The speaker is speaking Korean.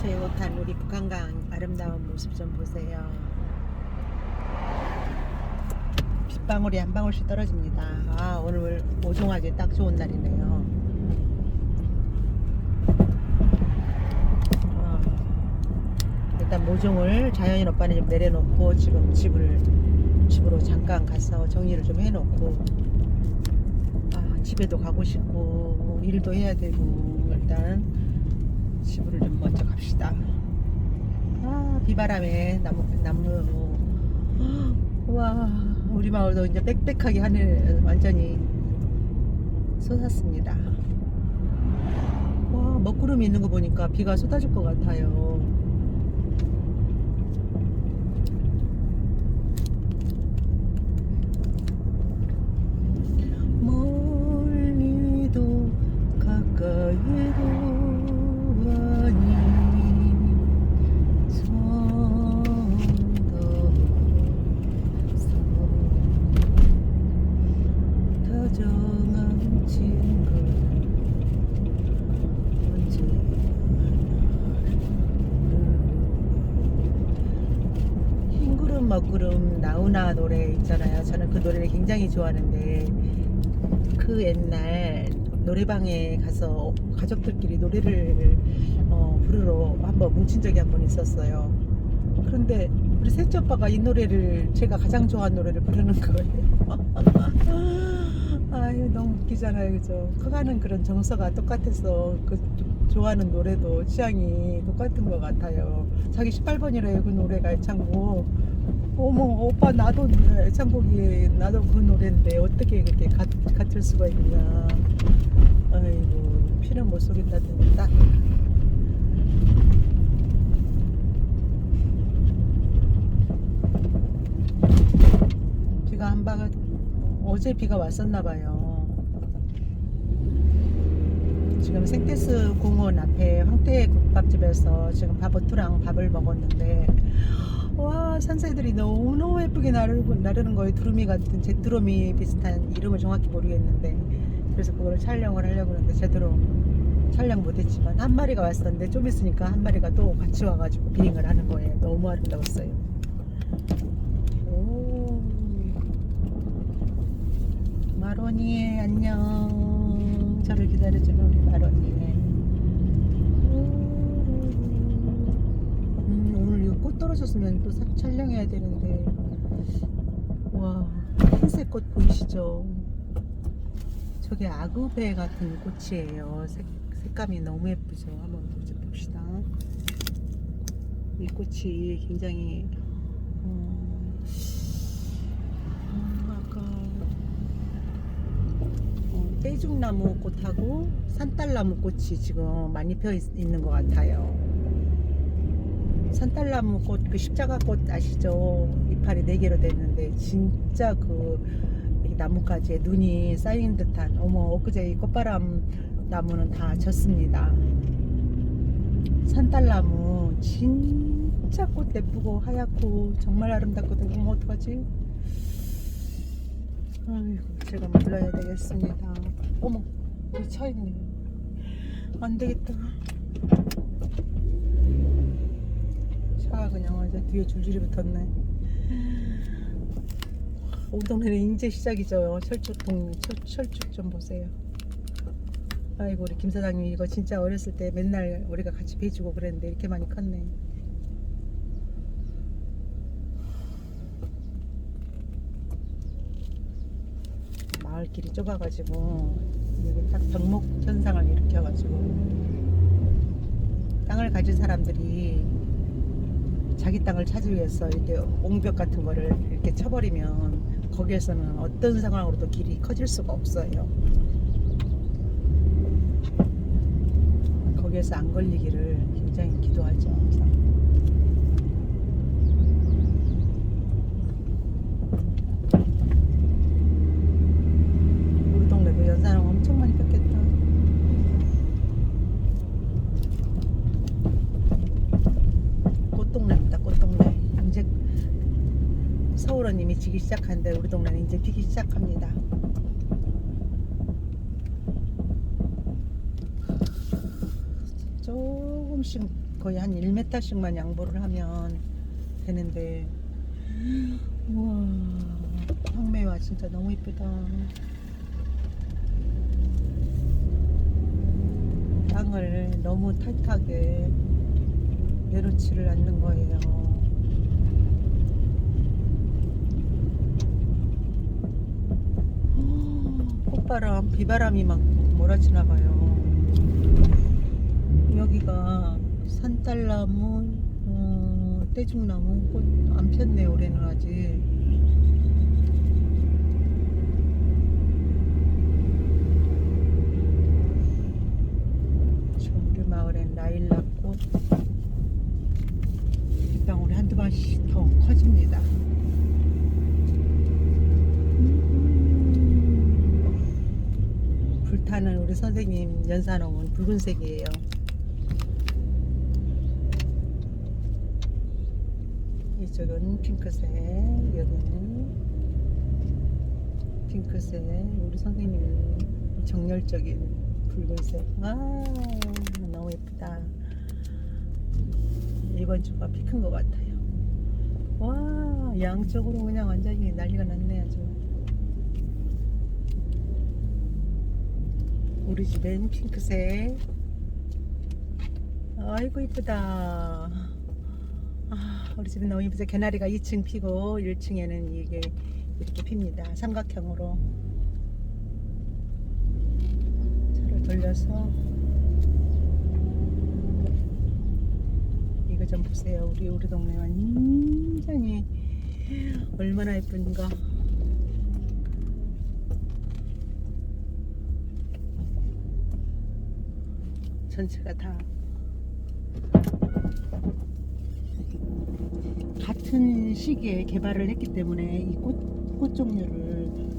제옷한 우리 북한강 아름다운 모습 좀 보세요. 빗방울이 한 방울씩 떨어집니다. 아 오늘 오종하기 딱 좋은 날이네요. 아, 일단 모종을 자연인 오빠는 좀 내려놓고 지금 집을 집으로 잠깐 가서 정리를 좀 해놓고 아, 집에도 가고 싶고 일도 해야 되고 일단 집으로 좀 먼저 갑시다. 아 비바람에 나무 나무 와 우리 마을도 이제 빽빽하게 하늘 완전히 쏟았습니다. 와 먹구름이 있는 거 보니까 비가 쏟아질 것 같아요. 먹구름 나훈아 노래 있잖아요. 저는 그 노래를 굉장히 좋아하는데 그 옛날 노래방에 가서 가족들끼리 노래를 어, 부르러 한번 뭉친 적이 한 번 있었어요. 그런데 우리 셋째 오빠가 이 노래를 제가 가장 좋아하는 노래를 부르는 거예요. 아유 너무 웃기잖아요, 그죠? 커가는 그런 정서가 똑같아서 그 좋아하는 노래도 취향이 똑같은 것 같아요. 자기 18번이래요, 그 노래가 애창곡. 어머, 오빠 나도 애창곡이 나도 그 노래인데 어떻게 그렇게 같, 같을 수가 있냐. 아이고 피는 못 속인다더니 딱. 비가 한 방울 어제 비가 왔었나 봐요. 지금 생태스 공원 앞에 황태 국밥집에서 지금 밥어투랑 밥을 먹었는데 와 산새들이 너무너무 예쁘게 나르고, 나르는 거예요. 두루미 같은 제뚜루미 비슷한 이름을 정확히 모르겠는데 그래서 그걸 촬영을 하려고 하는데 제대로 촬영 못했지만 한 마리가 왔었는데 좀 있으니까 한 마리가 또 같이 와가지고 비행을 하는 거예요. 너무 아름다웠어요. 오. 마로니 안녕 저를 기다려주는 우리 마로니 음, 오늘 이거 꽃 떨어졌으면 또 사- 촬영해야 되는데. 와 흰색 꽃 보이시죠? 저게 아구배 같은 꽃이에요. 색, 색감이 너무 예쁘죠? 한번 봅시다. 이 꽃이 굉장히 어, 음, 어, 떼죽나무 꽃하고 산딸나무 꽃이 지금 많이 펴 있, 있는 것 같아요. 산딸나무 꽃, 그 십자가 꽃 아시죠? 이파리 네 개로 됐는데 진짜 그이 나뭇가지에 눈이 쌓인 듯한 어머 엊그제 이 꽃바람 나무는 다 졌습니다. 산딸나무 진짜 꽃 예쁘고 하얗고 정말 아름답거든요. 어떡하지? 아이고 제가 물러야 되겠습니다. 어머 여기 차 있네. 안 되겠다. 차가 그냥 완전 뒤에 줄줄이 붙었네. 우리 동네는 이제 시작이죠. 철쭉동 철, 철쭉 좀 보세요. 아이고 우리 김 사장님 이거 진짜 어렸을 때 맨날 우리가 같이 배주고 그랬는데 이렇게 많이 컸네. 마을 길이 좁아가지고 여기 딱 병목 현상을 일으켜가지고 땅을 가진 사람들이 자기 땅을 찾기 위해서 이렇게 옹벽 같은 거를 이렇게 쳐버리면 거기에서는 어떤 상황으로도 길이 커질 수가 없어요. 거기에서 안 걸리기를 굉장히 기도하죠. 항상. 우리 동네도 연산홍 엄청 많이 폈겠다. 꽃동네입니다. 꽃동네. 이제 서울은 이미 지기 시작하는데 우리 동네는 이제 피기 시작합니다. 저 조금씩 거의 한 1m씩만 양보를 하면 되는데. 우와 황매화 진짜 너무 이쁘다. 땅을 너무 타이트하게 내놓지를 않는 거예요 꽃바람 비바람이 막 몰아치나 봐요 여기가 산딸나무, 어, 떼죽나무 꽃 안 폈네 올해는 아직. 우리 마을엔 라일락 꽃 빗방울이 한두 번씩 더 커집니다. 음. 불타는 우리 선생님 연산홍은 붉은색이에요. 이쪽은 핑크색, 여기는 핑크색. 우리 선생님 정열적인 붉은색. 아, 너무 예쁘다. 이번 주가 피 큰 것 같아요. 와, 양쪽으로 그냥 완전히 난리가 났네, 아주. 우리 집엔 핑크색. 아이고, 이쁘다. 아, 우리 집은 너무 이쁘죠. 개나리가 2층 피고 1층에는 이게 이렇게 핍니다. 삼각형으로. 차를 돌려서 이거 좀 보세요. 우리 우리 동네 완전히 얼마나 예쁜가. 전체가 다 같은 시기에 개발을 했기 때문에 이 꽃, 꽃 종류를